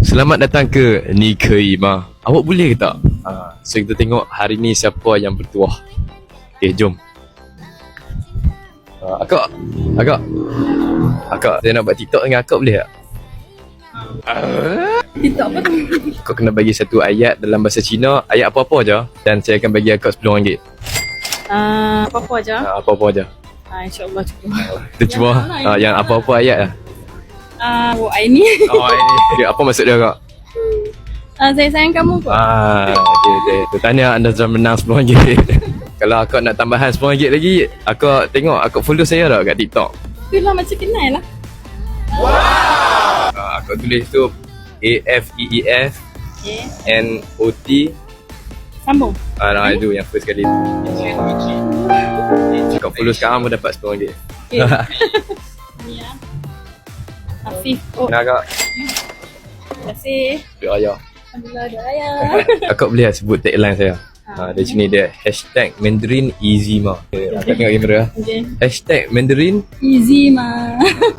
Selamat datang ke Nikai Ma. Awak boleh ke tak? Ha, so kita tengok hari ni siapa yang bertuah. Okay, jom. Ha, akak, akak. Akak, saya nak buat TikTok dengan akak boleh tak? TikTok apa tu? Kau kena bagi satu ayat dalam bahasa Cina, ayat apa-apa je dan saya akan bagi akak RM10. Uh, apa-apa aja. Ha, apa-apa je. Uh, InsyaAllah cukup. Kita cuba Yang ha, yang apa-apa ayat lah. Uh, oh, ini. Oh, ini. Okay, apa maksud dia kak? Uh, saya sayang kamu kok. Ah, okey okey. Tanya anda sudah menang RM10. Kalau akak nak tambahan RM10 lagi, akak tengok akak follow saya tak kat TikTok. Itulah macam kenal lah. Ah, akak tulis tu A F E E F Okay. N O T Sambung. Ah, nah, itu yang first kali. Akak follow sekarang pun dapat RM10. Okay. Afif. Oh, Kenal akak? terima kasih. Ya, ya. Alhamdulillah dah raya. Akak boleh tak sebut tagline saya? Ha, di sini dia hashtag Mandarin Easy Ma. Okay, akak tengok kamera. Okay. Hashtag Mandarin Easy mah.